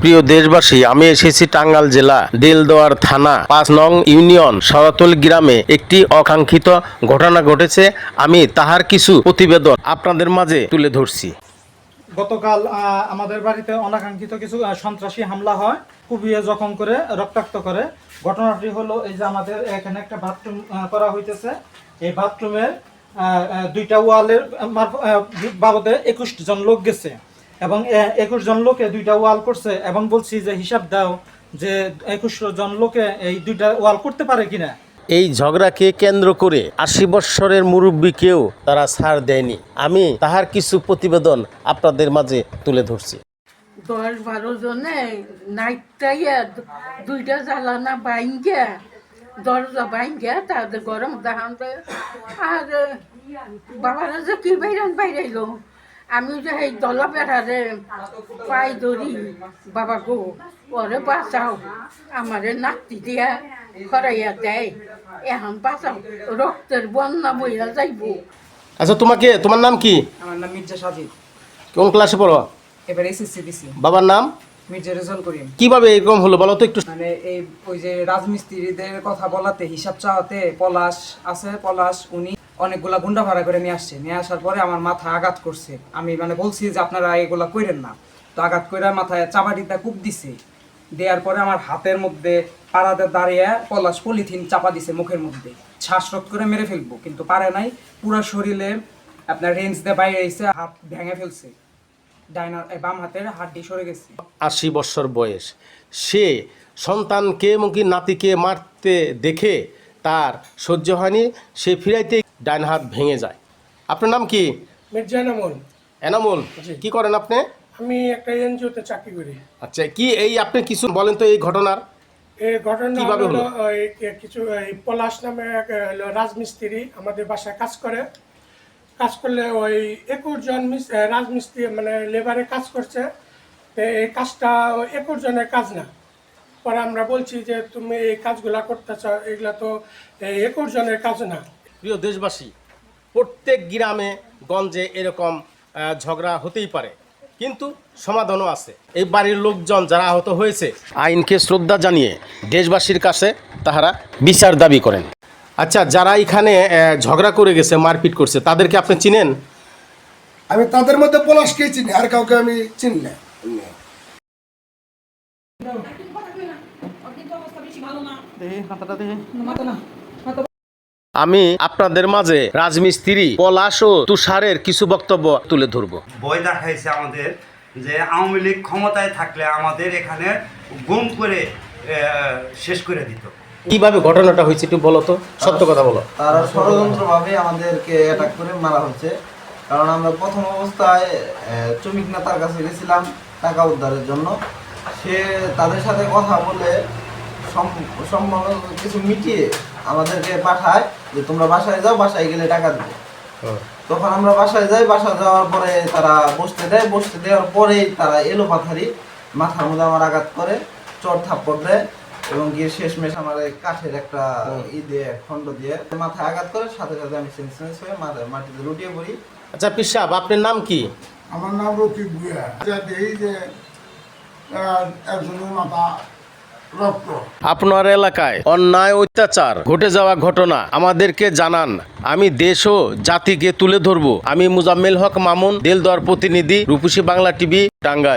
প্রিয় দেশবাসী, আমি এসেছি টাঙ্গাল জেলা, দেলদোয়ার থানা, পাঁচ নং ইউনিয়ন, সরাতল গ্রামে। একটি অকাঙ্ক্ষিত ঘটনা ঘটেছে, আমি তাহার কিছু প্রতিবেদন আপনাদের মাঝে তুলে ধরছি। গতকাল আমাদের বাড়িতে অনাকাঙ্ক্ষিত কিছু সন্ত্রাসী হামলা হয়। কুবিয়ে জখম করে, রক্তাক্ত করে। ঘটনাটি হলো এই যে আমাদের এখানে একটা বাথরুম করা হইতেছে। এই বাথরুমের দুইটা ওয়ালের বাবদে একুশ জন লোক গেছে। এবং একুশ জন লোকে দুইটা ওয়াল করছে এবং বলছি যে হিসাব দাও যে একুশ জন লোকে এই দুইটা ওয়াল করতে পারে কিনা। এই ঝগড়াকে কেন্দ্র করে আশি বৎসরের মুরব্বীকেও তারা ছাড় দেয়নি। আমি তাহার কিছু প্রতিবেদন আপনাদের মাঝে তুলে ধরছি। দশ বারো জনে নাইটাইয়া দুইটা জ্বালানা বাইঙ্গা দরজা বাইঙ্গা তাদের গরম দাহান। আর বাবারা যে কি বাইরান বাইরাইল? আমি যে এই দলা বেড়ারে পাই ধরি বাবা গো ওরে বাঁচাও আমারে নাতি দিয়া খরাইয়া দেয়। এখন বাঁচাও রক্তের বন্যা বইয়া যাইব। আচ্ছা তোমাকে তোমার নাম কি? আমার নাম মির্জা সাজিদ। কোন ক্লাসে পড়ো? এবার এসএসসি দিছি বাবার নাম? মির্জা রেজাল্ট করিম। কীভাবে এরকম হলো বলো তো একটু? মানে এই ওই যে রাজমিস্ত্রিদের কথা বলাতে হিসাব চাওয়াতে পলাশ আছে পলাশ উনি অনেকগুলা গুন্ডা ভাড়া করে নিয়ে আসছে। নিয়ে আসার পরে আমার মাথা আঘাত করছে। আমি মানে বলছি যে, আপনারা এগুলা কইরেন না। তো আঘাত করে মাথায় চাপাটিটা কূপ দিছে। দেওয়ার পরে আমার হাতের মধ্যে পাড়াতে দাঁড়িয়ে পলাশ পলিথিন চাপা দিছে মুখের মধ্যে। শ্বাসরোধ করে মেরে ফেলব, কিন্তু পারে নাই। পুরো শরীরে আপনার রেঞ্জ দিয়ে বাইরে এসে হাত ভেঙে ফেলছে। ডাইনার বাম হাতের হাড্ডি সরে গেছে। আশি বছর বয়স। সে সন্তানকে এমনকি নাতিকে মারতে দেখে তার সহ্য হয়নি সে ফিরাইতে ডাইন হাত ভেঙে যায়। আপনার নাম কি? মির্জা নামল এনামুল কি করেন আপনি? আমি একটা এনজিওতে চাকরি করি। আচ্ছা কি এই আপনি কিছু বলেন তো এই ঘটনার? এই ঘটনা কীভাবে হলো হলো? ওই কিছু এই পলাশ নামে এক হলো রাজমিস্ত্রি আমাদের বাসায় কাজ করে। কাজ করলে ওই একুশ জন মিস- রাজমিস্ত্রি মানে লেবারে কাজ করছে। তো এই কাজটা একুশ জনের কাজ না। পরে আমরা বলছি যে তুমি এই কাজগুলা করতেছ এগুলা তো একুশ জনের কাজ না। প্রিয় দেশবাসী প্রত্যেক গ্রামে গঞ্জে এরকম ঝগড়া হতেই পারে। কিন্তু সমাধানও আছে। এই বাড়ির লোকজন যারা আহত হয়েছে আইনকে শ্রদ্ধা জানিয়ে দেশবাসীর কাছে তাহারা বিচার দাবি করেন। আচ্ছা যারা এখানে ঝগড়া করে গেছে মারপিট করছে তাদেরকে আপনি চিনেন? আমি তাদের মধ্যে পলাশকেই চিনি? আর কাউকে আমি চিনি না। আমি আপনাদের মাঝে রাজমিস্ত্রি পলাশ ও তুষারের কিছু বক্তব্য তুলে ধরবো। ভয় দেখাইছে আমাদের যে আওয়ামী লীগ ক্ষমতায় থাকলে আমাদের এখানে গুম করে শেষ করে দিত। কীভাবে ঘটনাটা হয়েছে একটু বলো তো সত্য কথা বলো। তারা ষড়যন্ত্রভাবে আমাদেরকে অ্যাটাক করে মারা হচ্ছে। কারণ আমরা প্রথম অবস্থায় চমিক নেতার কাছে গেছিলাম টাকা উদ্ধারের জন্য। সে তাদের সাথে কথা বলে সম- সম্ভব কিছু মিটিয়ে আমাদেরকে পাঠায় যে তোমরা বাসায় যাও বাসায় গেলে টাকা দেবো। তখন আমরা বাসায় যাই বাসায় যাওয়ার পরে তারা বসতে দেয়। বসতে দেওয়ার পরেই তারা এলো পাথারি মাথার মধ্যে আমার আঘাত করে চর থাপ্পড় দেয় এবং গিয়ে শেষমেশ আমার এই কাঠের একটা ই দিয়ে খণ্ড দিয়ে মাথায় আঘাত করে সাথে সাথে আমি সেন্সলেস হয়ে মাটিতে লুটিয়ে পড়ি। আচ্ছা পিসাব আপনার নাম কি? আমার নাম রকিব ভুয়া যা দেখি যে একজনের মাথা আপনার এলাকায় অন্যায় অত্যাচার ঘটে যাওয়া ঘটনা আমাদেরকে জানান। আমি দেশ ও জাতিকে তুলে ধরবো। আমি মুজাম্মেল হক মামুন দেলদর প্রতিনিধি, রূপসী বাংলা টিভি, টাঙ্গাইল।